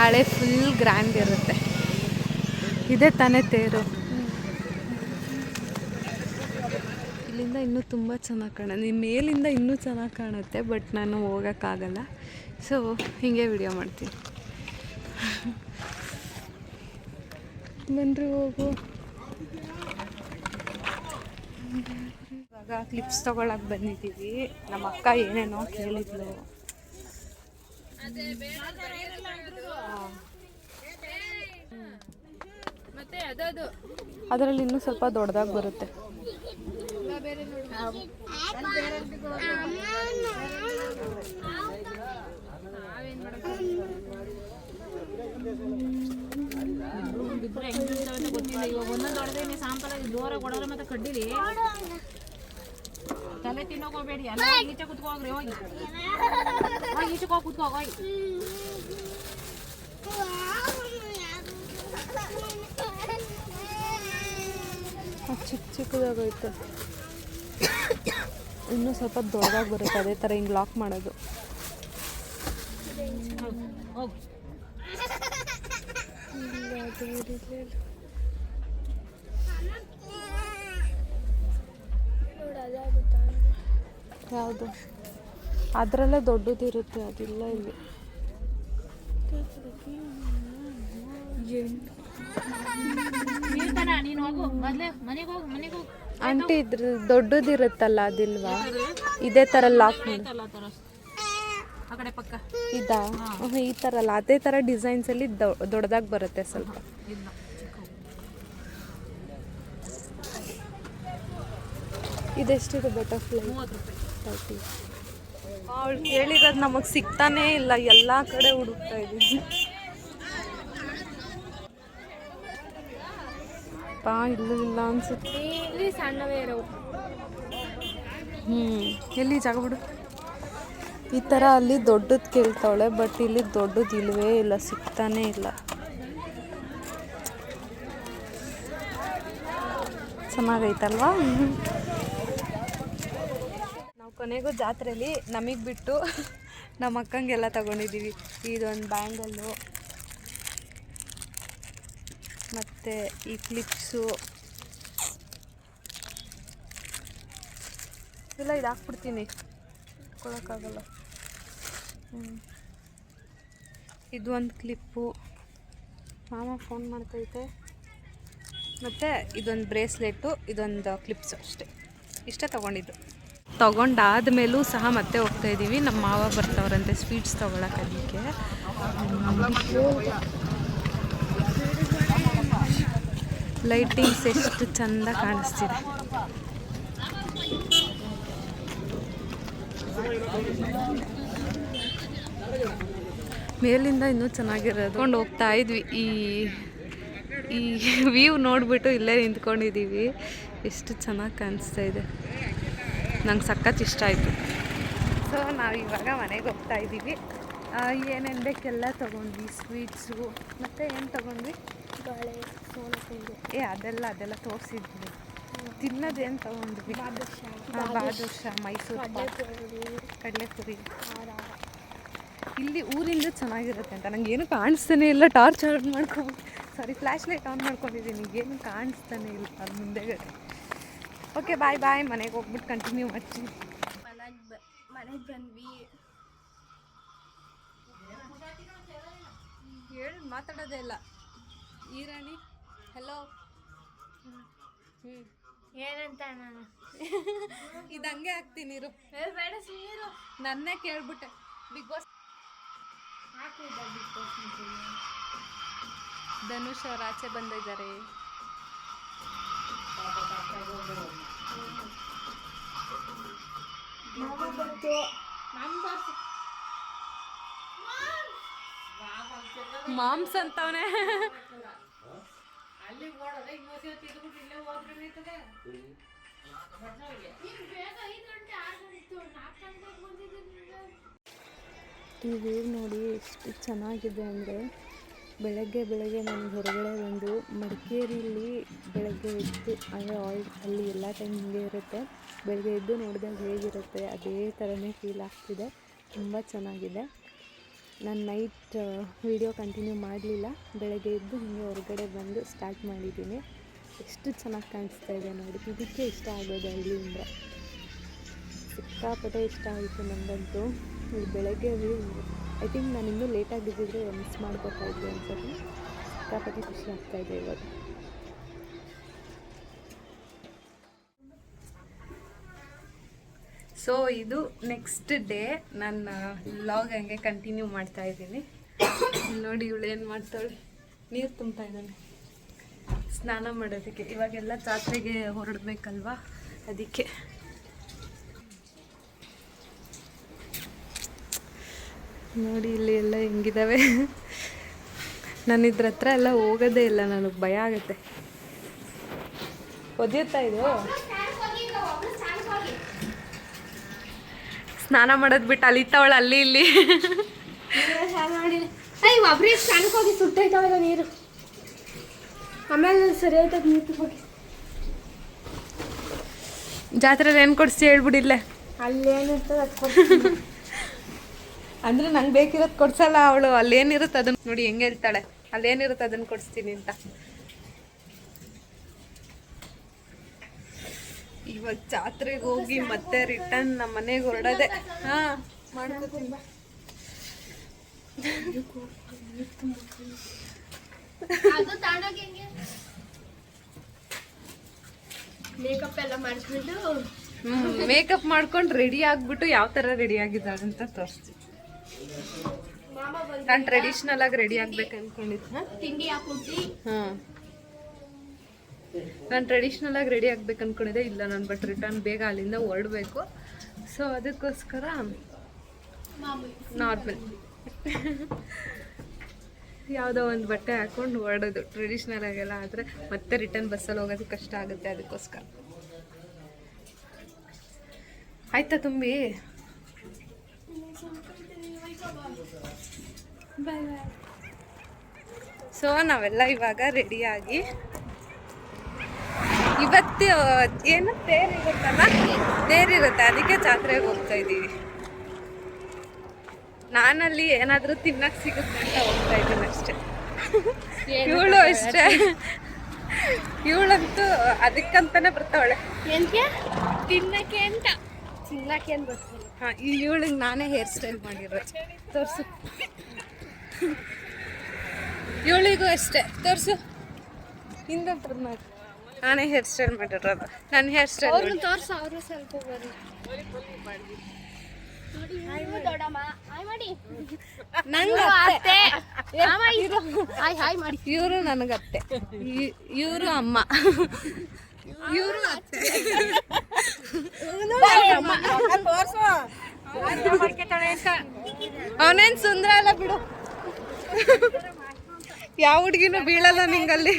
ನಾಳೆ full grand ಇರುತ್ತೆ. ಇದೇ ತಾನೇ ತೇರು. ಇಲ್ಲಿಂದ ಇನ್ನೂ ತುಂಬ ಚೆನ್ನಾಗಿ ಕಾಣುತ್ತೆ ನಿಮ್ಮ ಮೇಲಿಂದ ಇನ್ನೂ ಚೆನ್ನಾಗಿ ಕಾಣುತ್ತೆ ಬಟ್ ನಾನು ಹೋಗೋಕ್ಕಾಗಲ್ಲ. ಸೊ ಹೀಗೆ ವಿಡಿಯೋ ಮಾಡ್ತೀನಿ. ಬನ್ರಿ ಹೋಗು. ಇವಾಗ ಕ್ಲಿಪ್ಸ್ ತೊಗೊಳಕ್ ಬಂದಿದ್ದೀವಿ. ನಮ್ಮ ಅಕ್ಕ ಏನೇನೋ ಕೇಳಿದ್ಲು. ಅದರಲ್ಲಿ ಇನ್ನೂ ಸ್ವಲ್ಪ ದೊಡ್ಡದಾಗಿ ಬರುತ್ತೆ. ಗೊತ್ತಿಲ್ಲ ಇವಾಗ ಒಂದೊಂದು ಸಾಂಪಲ ಜೋರ ಮತ್ತೆ ಕಡ್ಡಿಲಿ ತಲೆ ತಿನ್ನೋಕೋಬೇಡಿ ಅಲ್ಲ ಎಲ್ಲ ಈಚೆ ಕುತ್ಕೋಗ್ರಿ ಹೋಗಿ. ಈಚೆ ಹೋಗಿ. ಕುತ್ಕೋ ಚಿಕ್ಕ ಚಿಕ್ಕದಾಗೈತೆ ಇನ್ನೂ ಸ್ವಲ್ಪ ದೊಡ್ಡದಾಗಿ ಬರುತ್ತೆ, ಅದೇ ಥರ ಹಿಂಗೆ ಲಾಕ್ ಮಾಡೋದು. ಯಾವುದು? ಅದರಲ್ಲೇ ದೊಡ್ಡದಿರುತ್ತೆ ಅದಿಲ್ಲ ಇಲ್ಲಿ. ನೀನ್ ತಾನ ನೀನು ಹೋಗು ಮೊದ್ಲೇ ಮನೆಗೆ ಹೋಗು ಮನೆಗೆ ಹೋಗು. ಆಂಟಿ ಇದ್ರ ದೊಡ್ಡದಿರುತ್ತಲ್ಲ ಅದಿಲ್ವಾ? ಇದೇ ತರ ಲಾಕ್ ಮಾಡಿ. ಆಯ್ತಲ್ಲ ಆ ಕಡೆ ಪಕ್ಕ. ಇದಾ? ಹ್ಮ್, ಈ ತರ ಅಲ್ಲ ಅದೇ ಡಿಸೈನ್ಸ್ ಅಲ್ಲಿ ದೊಡ್ಡದಾಗಿ ಬರುತ್ತೆ ಸ್ವಲ್ಪ. ಇಲ್ಲ ಇದೆಷ್ಟಿದೆ ಬಟರ್ಫ್ಲೈ ಮೂವತ್ತು ರೂಪಾಯಿ ತರ್ಟಿ ಅವಳು ಕೇಳಿರೋದು ನಮಗೆ ಸಿಗ್ತಾನೇ ಇಲ್ಲ. ಎಲ್ಲ ಕಡೆ ಹುಡುಕ್ತಾ ಇದ್ದೀವಿ ಪಾ ಇಲ್ಲೂ ಇಲ್ಲ ಅನ್ಸುತ್ತೆ. ಇಲ್ಲಿ ಸಣ್ಣವೇ ಇರೋವು ಹ್ಞೂ ಎಲ್ಲಿ ಜಾಗ ಬಿಡು. ಈ ಥರ ಅಲ್ಲಿ ದೊಡ್ಡದು ಕೇಳ್ತಾವಳೆ ಬಟ್ ಇಲ್ಲಿ ದೊಡ್ಡದು ಇಲ್ವೇ ಇಲ್ಲ ಸಿಗ್ತಾನೇ ಇಲ್ಲ. ಚೆನ್ನಾಗೈತಲ್ವಾ ನಾವು ಕೊನೆಗೂ ಜಾತ್ರೆಯಲ್ಲಿ ನಮಗೆ ಬಿಟ್ಟು ನಮ್ಮ ಅಕ್ಕಂಗೆಲ್ಲ ತಗೊಂಡಿದ್ದೀವಿ ಇದೊಂದು ಬ್ಯಾಂಗಲ್ಲು ಮತ್ತು ಈ ಕ್ಲಿಪ್ಸು ಇಲ್ಲ, ಇದು ಹಾಕ್ಬಿಡ್ತೀನಿ. ಕೊಡೋಕ್ಕಾಗಲ್ಲ ಹ್ಞೂ ಇದು ಒಂದು ಕ್ಲಿಪ್ಪು ಮಾಮ ಫೋನ್ ಮಾಡ್ತೈತೆ. ಮತ್ತು ಇದೊಂದು ಬ್ರೇಸ್ಲೆಟ್ಟು ಇದೊಂದು ಕ್ಲಿಪ್ಸು ಅಷ್ಟೇ. ಇಷ್ಟೇ ತೊಗೊಂಡಿದ್ದು. ಮೇಲೂ ಸಹ ಮತ್ತೆ ಹೋಗ್ತಾ ಇದ್ದೀವಿ ನಮ್ಮ ಮಾವ ಬರ್ತಾವ್ರಂತೆ ಸ್ವೀಟ್ಸ್ ತೊಗೊಳಕ್ಕೆ ಅದಕ್ಕೆ. ಲೈಟಿಂಗ್ಸ್ ಎಷ್ಟು ಚಂದ ಕಾಣಿಸ್ತಿದೆ. ಮೇಲಿಂದ ಇನ್ನೂ ಚೆನ್ನಾಗಿರೋದು. ಕೊಂಡು ಹೋಗ್ತಾ ಇದ್ವಿ. ಈ ಈ ವ್ಯೂ ನೋಡಿಬಿಟ್ಟು ಇಲ್ಲೇ ನಿಂತ್ಕೊಂಡಿದ್ದೀವಿ ಎಷ್ಟು ಚೆನ್ನಾಗಿ ಕಾಣಿಸ್ತಾ ಇದೆ. ನಂಗೆ ಸಖತ್ ಇಷ್ಟ ಆಯಿತು. ಸೊ ನಾವು ಇವಾಗ ಮನೆಗೆ ಹೋಗ್ತಾ ಇದ್ದೀವಿ ಏನೇನು ಬೇಕೆಲ್ಲ ತೊಗೊಂಡ್ವಿ? ಸ್ವೀಟ್ಸು ಮತ್ತು ಏನು ತೊಗೊಂಡ್ವಿ? ಬಾಳೆ ಏ ಅದೆಲ್ಲ ಅದೆಲ್ಲ ತೋರಿಸಿದ್ವಿ. ತಿನ್ನೋದೇನು ತೊಗೊಂಡ್ವಿ ಬಾದುಷ ಮೈಸೂರು ಪಾಕ್. ಕಡಲೆಪುರಿ. ಇಲ್ಲಿ ಊರಿಂದ ಚೆನ್ನಾಗಿರುತ್ತೆ ಅಂತ. ನಂಗೆ ಏನು ಕಾಣಿಸ್ತಾನೆ ಇಲ್ಲ ಟಾರ್ಚ್ ಆನ್ ಮಾಡ್ಕೊಂಡು ಸಾರಿ ಫ್ಲ್ಯಾಶ್ ಲೈಟ್ ಆನ್ ಮಾಡ್ಕೊಂಡಿದ್ದೀನಿ. ಏನು ಕಾಣಿಸ್ತಾನೆ ಇಲ್ಲ ಅದು ಮುಂದೆಗಡೆ. ಓಕೆ ಬಾಯ್ ಬಾಯ್ ಮನೆಗೆ ಹೋಗ್ಬಿಟ್ಟು ಕಂಟಿನ್ಯೂ ಮಾಡ್ತೀನಿ. ಮನೆಗೆ ಮನೆಗೆ ಬಂದ್ವಿ. ಹೇಳಿ ಮಾತಾಡೋದೇ ಇಲ್ಲ. ಈರಾಣಿ? ಹಲೋ ಹ್ಞೂ ಏನಂತ ನಾನು? ಇದು ಹಂಗೆ ಹಾಕ್ತೀನಿ ಇರು. ಬೇಡ ಸುಮ್ಮನಿರು ನನ್ನೇ ಕೇಳ್ಬಿಟ್ಟೆ. ಬಿಗ್ ಬಾಸ್ ಹಾಕು ಬಿಗ್ ಬಾಸ್. ಧನುಷ್ ಅವ್ರು ಆಚೆ ಬಂದಿದ್ದಾರೆ. ಮಾಂಸ ಅಂತವನೇ. ಈ ನೋಡಿ ಎಷ್ಟು ಚೆನ್ನಾಗಿದೆ ಅಂದರೆ ಬೆಳಗ್ಗೆ ಬೆಳಗ್ಗೆ ನಾನು ಹೊರಗಡೆ ಬಂದು ಮಡಿಕೇರಿಯಲ್ಲಿ ಬೆಳಗ್ಗೆ ಎದ್ದು, ಅಂದರೆ ಆಲ್ ಅಲ್ಲಿ ಎಲ್ಲ ಟೈಮ್ ಹಿಂಗೆ ಇರುತ್ತೆ. ಬೆಳಗ್ಗೆ ಎದ್ದು ನೋಡಿದಾಗ ಹೇಗಿರುತ್ತೆ, ಅದೇ ಥರನೇ ಫೀಲ್ ಆಗ್ತಿದೆ. ತುಂಬ ಚೆನ್ನಾಗಿದೆ. ನಾನು ನೈಟ್ ವಿಡಿಯೋ ಕಂಟಿನ್ಯೂ ಮಾಡಲಿಲ್ಲ. ಬೆಳಗ್ಗೆ ಎದ್ದು ಹಿಂಗೆ ಹೊರಗಡೆ ಬಂದು ಸ್ಟಾರ್ಟ್ ಮಾಡಿದ್ದೀನಿ. ಎಷ್ಟು ಚೆನ್ನಾಗಿ ಕಾಣಿಸ್ತಾ ಇದೆ ನೋಡಿ. ಇದಕ್ಕೆ ಇಷ್ಟ ಆಗೋದು ಹಳ್ಳಿಯಿಂದ ಸಿಕ್ಕಾಪಟ್ಟೆ ಇಷ್ಟ ಆಯಿತು ನನಗಂತೂ ಇಲ್ಲಿ ಬೆಳಗ್ಗೆ ಐ ಥಿಂಕ್ ನಾನು ಇನ್ನೂ ಲೇಟಾಗಿದ್ದಿದ್ರೆ ಮಿಸ್ ಮಾಡ್ಬೇಕಾಯ್ತು ಅನ್ಸುತ್ತೆ. ಸಿಕ್ಕಾಪಟ್ಟೆ ಖುಷಿ ಆಗ್ತಾಯಿದೆ ಇವಾಗ. ಸೊ ಇದು ನೆಕ್ಸ್ಟ್ ಡೇ ನನ್ನ ಲಾಗ್ ಹಂಗೆ ಕಂಟಿನ್ಯೂ ಮಾಡ್ತಾ ಇದ್ದೀನಿ. ನೋಡಿ ಇವಳು ಏನು ಮಾಡ್ತಾಳೆ. ನೀರು ತುಂಬ್ತಾ ಇದ್ದಾನೆ ಸ್ನಾನ ಮಾಡೋದಕ್ಕೆ. ಇವಾಗೆಲ್ಲ ಜಾತ್ರೆಗೆ ಹೊರಡಬೇಕಲ್ವಾ? ಅದಕ್ಕೆ. ನೋಡಿ ಇಲ್ಲಿ ಎಲ್ಲ ಹೆಂಗಿದಾವೆ. ನಾನು ಇದ್ರ ಹತ್ರ ಎಲ್ಲ ಹೋಗೋದೇ ಇಲ್ಲ. ನನಗೆ ಭಯ ಆಗುತ್ತೆ. ಒದಿಯುತ್ತಾ ಇದು? ಸ್ನಾನ ಮಾಡೋದ್ ಬಿಟ್ಟು ಅಲಿತಾವಳು ಅಲ್ಲಿ ಇಲ್ಲಿ. ಒಬ್ರಿಗೆ ಸ್ನಾನಕ್ಕೆ ಹೋಗಿ ಸುಟ್ಟೈತಾವಲ್ಲ ನೀರು. ಆಮೇಲೆ ಸರಿ ಆಯ್ತದ ನೀರು ಹೋಗಿ ಜಾತ್ರೆಲಿ ಏನು ಕೊಡಿಸಿ ಹೇಳ್ಬಿಡಿಲ್ಲೇ? ಅಲ್ಲೇನಿರ್ತದೆ ಅಂದ್ರೆ ನಂಗೆ ಬೇಕಿರೋದು ಕೊಡ್ಸಲ್ಲ ಅವಳು ಅಲ್ಲೇನಿರುತ್ತೆ ಅದನ್ನ ನೋಡಿ ಹೆಂಗೆ ಹೇಳ್ತಾಳೆ. ಅಲ್ಲೇನಿರುತ್ತೆ ಅದನ್ನ ಕೊಡಿಸ್ತೀನಿ ಅಂತ. ಇವಾಗ ಜಾತ್ರೆಗೆ ಹೋಗಿ ಮತ್ತೆ ರಿಟರ್ನ್ ನಮ್ಮ ಮನೆಗೆ ಹೊರಡೋದೆ. ಹಾ ಮಾಡ್ಕೋತೀನಿ. ಮೇಕಪ್ ಎಲ್ಲ ಮಾಡ್ಕೊಂಡು? ಮೇಕಪ್ ಮಾಡ್ಕೊಂಡು ರೆಡಿ ಆಗ್ಬಿಟ್ಟು ಯಾವ ಥರ ರೆಡಿ ಆಗಿದ್ದಾಳೆ ಅಂತ ತೋರಿಸ್ತೀನಿ. ನಾನು ಟ್ರೆಡಿಷ್ನಲ್ ಆಗಿ ರೆಡಿ ಆಗ್ಬೇಕು ಅನ್ಕೊಂಡಿದ್ದೆ ತಿಂಡಿ ಹಾಕ್ಬಿಟ್ಟು ಹಾಂ. ನಾನು ಟ್ರೆಡಿಷ್ನಲ್ ಆಗಿ ರೆಡಿ ಆಗ್ಬೇಕು ಅನ್ಕೊಂಡಿದ್ದೆ. ಇಲ್ಲ, ನಾನು ಬಟ್ ರಿಟರ್ನ್ ಬೇಗ ಅಲ್ಲಿಂದ ಹೊರಡಬೇಕು. ಸೊ ಅದಕ್ಕೋಸ್ಕರ ನಾರ್ಮಲ್ ಯಾವುದೋ ಒಂದು ಬಟ್ಟೆ ಹಾಕೊಂಡು ಹೊರಡೋದು. ಟ್ರೆಡಿಷ್ನಲ್ ಆಗೆಲ್ಲ ಆದರೆ ಮತ್ತೆ ರಿಟರ್ನ್ ಬಸ್ಸಲ್ಲಿ ಹೋಗೋದು ಕಷ್ಟ ಆಗುತ್ತೆ ಅದಕ್ಕೋಸ್ಕರ. ಆಯ್ತಾ ತುಂಬಿ? ಬಾಯ್ ಸೊ ನಾವೆಲ್ಲ ಇವಾಗ ರೆಡಿಯಾಗಿ ಇವತ್ತು ಏನು ತೇರಿರುತ್ತಲ್ಲ ತೇರಿರುತ್ತೆ ಅದಕ್ಕೆ ಜಾತ್ರೆಗೆ ಹೋಗ್ತಾ ಇದ್ದೀವಿ. ನಾನಲ್ಲಿ ಏನಾದರೂ ತಿನ್ನಕ್ಕೆ ಸಿಗುತ್ತೆ ಅಂತ ಹೋಗ್ತಾ ಇದ್ದೀನಿ ಅಷ್ಟೇ. ಇವಳು ಅಷ್ಟೇ. ಇವಳಂತೂ ಅದಕ್ಕಂತಾನೆ ಬರ್ತಾವಳೆ. ತಿನ್ನಕ್ಕೆ ಅಂತ. ತಿನ್ನಕ್ಕೆ ಅಂತ ಬರ್ತೀನಿ ಹಾಂ ಇವಳಿಗೆ ನಾನೇ ಹೇರ್ ಸ್ಟೈಲ್ ಮಾಡಿರೋ ತೋರಿಸು. ಇವಳಿಗೂ ಅಷ್ಟೇ. ತೋರಿಸು. ಹಿಂದೆ ಮಾಡಿ. ನಾನೇ ಹೇರ್ ಸ್ಟೈಲ್ ಮಾಡಿರೋದು. ನನ್ನ ಹೇರ್ ಸ್ಟೈಲ್ ಅವ್ರನ್ನ ತೋರ್ಸು ಅವರು ಸ್ವಲ್ಪ ಇವರು ನನಗತ್ತೆ ಇವರು ಅಮ್ಮ. ಇವರು ಅತ್ತೆ. ಅವನೇನ್ ಸುಂದ್ರ ಅಲ್ಲ ಬಿಡು. ಯಾವ ಹುಡುಗಿನೂ ಬೀಳಲ್ಲ ನಿಂಗಲ್ಲಿ.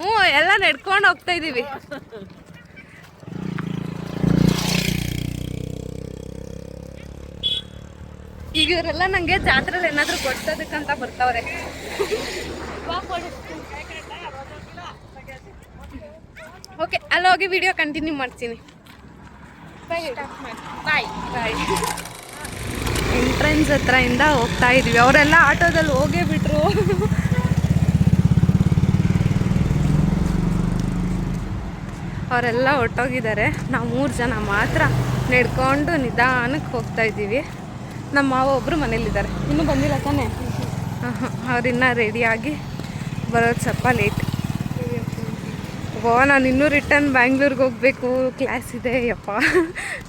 ಹ್ಞೂ ಎಲ್ಲ ನಡ್ಕೊಂಡು ಹೋಗ್ತಾ ಇದೀವಿ. ಈಗ ಇವರೆಲ್ಲ ನಂಗೆ ಜಾತ್ರೆಲಿ ಏನಾದ್ರು ಕೊಡ್ಸೋದಕ್ಕಂತ ಬರ್ತಾವ್ರೆ. ಓಕೆ ಅಲ್ಲಿ ಹೋಗಿ ವಿಡಿಯೋ ಕಂಟಿನ್ಯೂ ಮಾಡ್ತೀನಿ. ಬಾಯ್ ಬಾಯ್ ಬಾಯ್ ಎಂಟ್ರೆನ್ಸ್ ಹತ್ರ ಇಂದ ಹೋಗ್ತಾ ಇದ್ವಿ. ಅವರೆಲ್ಲ ಆಟೋದಲ್ಲಿ ಹೋಗೇ ಬಿಟ್ರು. ಅವರೆಲ್ಲ ಹೊಟ್ಟೋಗಿದ್ದಾರೆ ನಾವು ಮೂರು ಜನ ಮಾತ್ರ ನಡ್ಕೊಂಡು ನಿಧಾನಕ್ಕೆ ಹೋಗ್ತಾ ಇದ್ದೀವಿ ನಮ್ಮ ಮಾವ ಒಬ್ಬರು ಮನೇಲಿದ್ದಾರೆ. ಇನ್ನೂ ಬಂದಿಲ್ಲ ತಾನೇ? ಅವ್ರಿನ್ನ ರೆಡಿಯಾಗಿ ಬರೋದು ಸ್ವಲ್ಪ ಲೇಟ್ ಓ ನಾನು ಇನ್ನೂ ರಿಟರ್ನ್ ಬ್ಯಾಂಗ್ಳೂರ್ಗೆ ಹೋಗಬೇಕು. ಕ್ಲಾಸ್ ಇದೆ, ಯಪ್ಪ.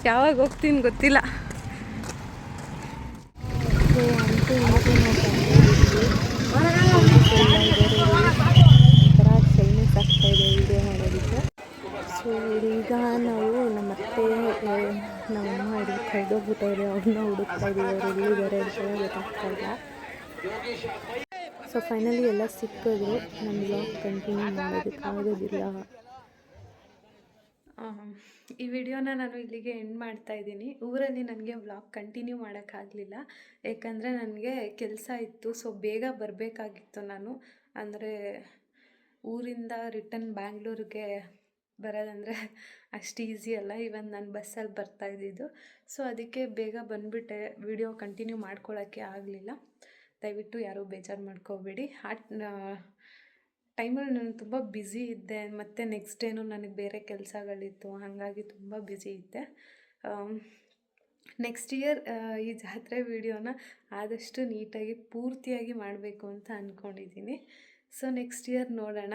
ಯಾವಾಗ ಹೋಗ್ತೀನಿ ಗೊತ್ತಿಲ್ಲ ಸೊ ಅಂತೂ ಇಂತೂ ನಾವು ಒಂಥರ ಶೈನೆಸ್ ಆಗ್ತಾ ಇದೆ ವಿಡಿಯೋ ಮಾಡೋದಕ್ಕೆ ಸೊ ಈಗ ನಾವು ನಮ್ಮ ಅತ್ತೆ ನಮ್ಮ ಅಮ್ಮ ಹಿಡಿದು ಕೈದೋಗ್ಬಿಟ್ಟವ್ರೆ ಅವ್ರನ್ನ ಹುಡುಕ್ತಾ ಇದ್ದೀವಿ ಅವ್ರು ಎಲ್ಲಿದ್ದಾರೆ ಅಂತ ಗೊತ್ತಾಗ್ತಾ ಇಲ್ಲ. ಸೊ ಫೈನಲಿ ಎಲ್ಲ ಸಿಕ್ಕಿದ್ರು. ನನ್ನ ಬ್ಲಾಗ್ ಕಂಟಿನ್ಯೂ ಮಾಡೋದಕ್ಕಾಗೋದಿಲ್ಲ ಈ ವಿಡಿಯೋನ ನಾನು ಇಲ್ಲಿಗೆ ಎಂಡ್ ಮಾಡ್ತಾ ಇದ್ದೀನಿ. ಊರಲ್ಲಿ ನನಗೆ ವ್ಲಾಗ್ ಕಂಟಿನ್ಯೂ ಮಾಡೋಕ್ಕಾಗಲಿಲ್ಲ ಏಕೆಂದರೆ ನನಗೆ ಕೆಲಸ ಇತ್ತು. ಸೊ ಬೇಗ ಬರಬೇಕಾಗಿತ್ತು ನಾನು. ಅಂದರೆ ಊರಿಂದ ರಿಟರ್ನ್ ಬ್ಯಾಂಗ್ಳೂರಿಗೆ ಬರೋದಂದರೆ ಅಷ್ಟು ಈಸಿ ಅಲ್ಲ. ಇವನ್ ನಾನು ಬಸ್ಸಲ್ಲಿ ಬರ್ತಾ ಇದ್ದಿದ್ದು. ಸೊ ಅದಕ್ಕೆ ಬೇಗ ಬಂದುಬಿಟ್ಟೆ. ವಿಡಿಯೋ ಕಂಟಿನ್ಯೂ ಮಾಡ್ಕೊಳ್ಳೋಕ್ಕೆ ಆಗಲಿಲ್ಲ. ದಯವಿಟ್ಟು ಯಾರೂ ಬೇಜಾರು ಮಾಡ್ಕೋಬೇಡಿ. ಆ, ಟೈಮಲ್ಲಿ ನಾನು ತುಂಬ ಬ್ಯುಸಿ ಇದ್ದೆ. ಮತ್ತು ನೆಕ್ಸ್ಟ್ ಡೇನು ನನಗೆ ಬೇರೆ ಕೆಲಸಗಳಿತ್ತು. ಹಾಗಾಗಿ ತುಂಬ ಬ್ಯುಸಿ ಇದ್ದೆ. ನೆಕ್ಸ್ಟ್ ಇಯರ್ ಈ ಜಾತ್ರೆ ವಿಡಿಯೋನ ಆದಷ್ಟು ನೀಟಾಗಿ, ಪೂರ್ತಿಯಾಗಿ ಮಾಡಬೇಕು ಅಂತ ಅಂದ್ಕೊಂಡಿದ್ದೀನಿ ಸೊ ನೆಕ್ಸ್ಟ್ ಇಯರ್ ನೋಡೋಣ.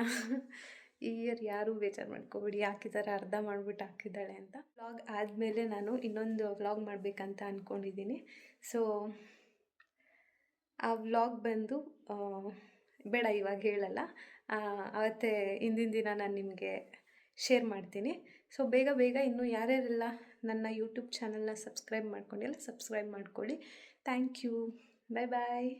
ಈ ಇಯರ್ ಯಾರೂ ಬೇಜಾರು ಮಾಡ್ಕೋಬೇಡಿ. ಥರ ಅರ್ಧ ಮಾಡ್ಬಿಟ್ಟು ಹಾಕಿದ್ದಾಳೆ ಅಂತ. ವ್ಲಾಗ್ ಆದಮೇಲೆ ನಾನು ಇನ್ನೊಂದು ವ್ಲಾಗ್ ಮಾಡಬೇಕಂತ ಅಂದ್ಕೊಂಡಿದ್ದೀನಿ ಸೊ ಆ ವ್ಲಾಗ್ ಬಂದು ಬೇಡ ಇವಾಗ ಹೇಳಲ್ಲ. ಅವತ್ತೇ ಹಿಂದಿನ ದಿನ ನಾನು ನಿಮಗೆ ಶೇರ್ ಮಾಡ್ತೀನಿ. ಸೊ ಬೇಗ ಬೇಗ ಇನ್ನೂ ಯಾರ್ಯಾರೆಲ್ಲ ನನ್ನ ಯೂಟ್ಯೂಬ್ ಚಾನಲ್ನ ಸಬ್ಸ್ಕ್ರೈಬ್ ಮಾಡ್ಕೊಂಡಿಲ್ಲ ಸಬ್ಸ್ಕ್ರೈಬ್ ಮಾಡ್ಕೊಳ್ಳಿ. Thank you bye bye